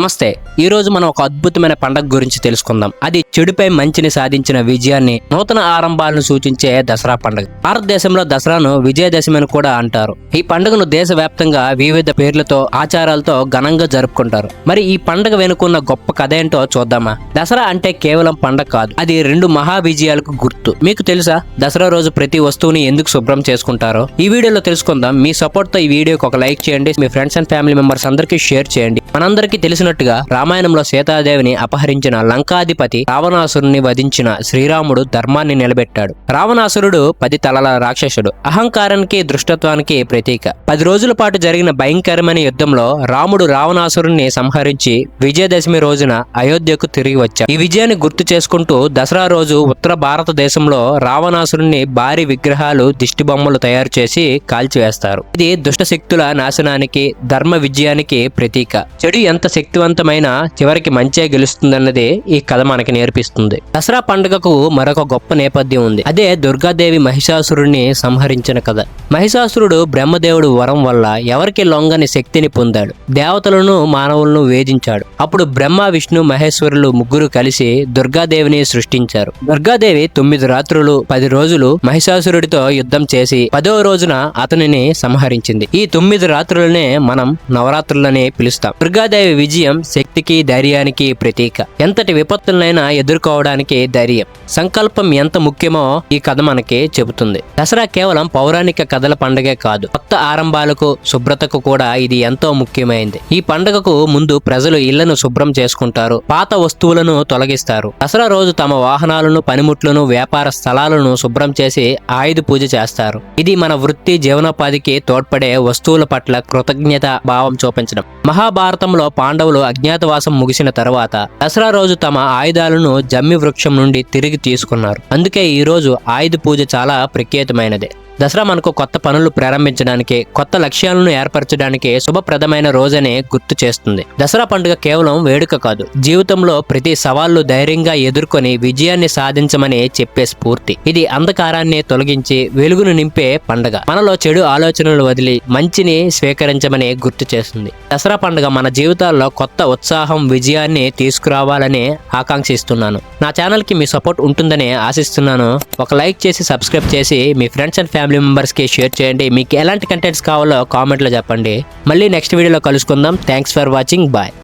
నమస్తే. ఈ రోజు మనం ఒక అద్భుతమైన పండగ గురించి తెలుసుకుందాం. అది చెడుపై మంచిని సాధించిన విజయాన్ని నూతన ఆరంభాలను సూచించే దసరా పండుగ. భారతదేశంలో దసరాను విజయదశమి అని కూడా అంటారు. ఈ పండుగను దేశవ్యాప్తంగా వివిధ పేర్లతో ఆచారాలతో ఘనంగా జరుపుకుంటారు. మరి ఈ పండుగ వెనుకున్న గొప్ప కథ ఏంటో చూద్దామా? దసరా అంటే కేవలం పండగ కాదు అది రెండు మహా విజయాలకు గుర్తు. మీకు తెలుసా? దసరా రోజు ప్రతి వస్తువుని ఎందుకు శుభ్రం చేసుకుంటారో? ఈ వీడియోలో తెలుసుకుందాం. మీ సపోర్ట్తో ఈ వీడియోకి ఒక లైక్ చేయండి. మీ ఫ్రెండ్స్ అండ్ ఫ్యామిలీ మెంబర్స్ అందరికీ షేర్ చేయండి. మనందరికీ చెప్పినట్టుగా రామాయణంలో సీతాదేవిని అపహరించిన లంకాధిపతి రావణాసురుని వధించిన శ్రీరాముడు ధర్మాన్ని నిలబెట్టాడు. రావణాసురుడు పది తలల రాక్షసుడు. అహంకారానికి దృష్టత్వానికి ప్రతీక. పది రోజుల పాటు జరిగిన భయంకరమైన యుద్ధంలో రాముడు రావణాసురుణ్ణి సంహరించి విజయదశమి రోజున అయోధ్యకు తిరిగి వచ్చాడు. ఈ విజయాన్ని గుర్తు చేసుకుంటూ దసరా రోజు ఉత్తర భారతదేశంలో రావణాసురుణ్ణి భారీ విగ్రహాలు దిష్టి బొమ్మలు తయారు చేసి కాల్చివేస్తారు. ఇది దుష్ట శక్తుల నాశనానికి ధర్మ విజయానికి ప్రతీక. చెడు ఎంత శక్తి శక్తివంతమైన చివరికి మంచే గెలుస్తుందన్నది ఈ కథ మనకి నేర్పిస్తుంది. దసరా పండుగకు మరొక గొప్ప నేపథ్యం ఉంది. అదే దుర్గాదేవి మహిషాసురుణ్ణి సంహరించిన కథ. మహిషాసురుడు బ్రహ్మదేవుడు వరం వల్ల ఎవరికి లొంగని శక్తిని పొందాడు. దేవతలను మానవులను వేధించాడు. అప్పుడు బ్రహ్మ విష్ణు మహేశ్వరులు ముగ్గురు కలిసి దుర్గాదేవిని సృష్టించారు. దుర్గాదేవి తొమ్మిది రాత్రులు పది రోజులు మహిషాసురుడితో యుద్ధం చేసి పదవ రోజున అతనిని సంహరించింది. ఈ తొమ్మిది రాత్రులనే మనం నవరాత్రులని పిలుస్తాం. దుర్గాదేవి విజయం శక్తికి ధైర్యానికి ప్రతీక. ఎంతటి విపత్తులనైనా ఎదుర్కోవడానికి ధైర్యం. సంకల్పం ఎంత ముఖ్యమో ఈ కథ మనకి చెబుతుంది. దసరా కేవలం పౌరాణిక కథల పండుగే కాదు కొత్త ఆరంభాలకు శుభ్రతకు కూడా ఇది ఎంతో ముఖ్యమైంది. ఈ పండుగకు ముందు ప్రజలు ఇళ్ళను శుభ్రం చేసుకుంటారు పాత వస్తువులను తొలగిస్తారు. దసరా రోజు తమ వాహనాలను పనిముట్లను వ్యాపార స్థలాలను శుభ్రం చేసి ఆయుధ పూజ చేస్తారు. ఇది మన వృత్తి జీవనోపాధికి తోడ్పడే వస్తువుల పట్ల కృతజ్ఞత భావం చూపించడం. మహాభారతంలో పాండవులు అజ్ఞాతవాసం ముగిసిన తర్వాత దసరా రోజు తమ ఆయుధాలను జమ్మి వృక్షం నుండి తిరిగి తీసుకున్నారు. అందుకే ఈ రోజు ఆయుధ పూజ చాలా ప్రఖ్యాతమైనది. దసరా మనకు కొత్త పనులు ప్రారంభించడానికి కొత్త లక్ష్యాలను ఏర్పరచడానికి శుభప్రదమైన రోజని గుర్తు చేస్తుంది. దసరా పండుగ కేవలం వేడుక కాదు జీవితంలో ప్రతి సవాళ్ళు ధైర్యంగా ఎదుర్కొని విజయాన్ని సాధించమని చెప్పే స్ఫూర్తి. ఇది అంధకారాన్ని తొలగించి వెలుగును నింపే పండుగ. మనలో చెడు ఆలోచనలు వదిలి మంచిని స్వీకరించమని గుర్తు చేస్తుంది. దసరా పండుగ మన జీవితాల్లో కొత్త ఉత్సాహం విజయాన్ని తీసుకురావాలని ఆకాంక్షిస్తున్నాను. నా ఛానల్కి మీ సపోర్ట్ ఉంటుందని ఆశిస్తున్నాను. ఒక లైక్ చేసి సబ్స్క్రైబ్ చేసి మీ ఫ్రెండ్స్ అండ్ ఫ్యామిలీ ఫ్యామిలీ మెంబర్స్కి షేర్ చేయండి. మీకు ఎలాంటి కంటెంట్స్ కావాలో కామెంట్లో చెప్పండి. మళ్ళీ నెక్స్ట్ వీడియోలో కలుసుకుందాం. Thanks for watching bye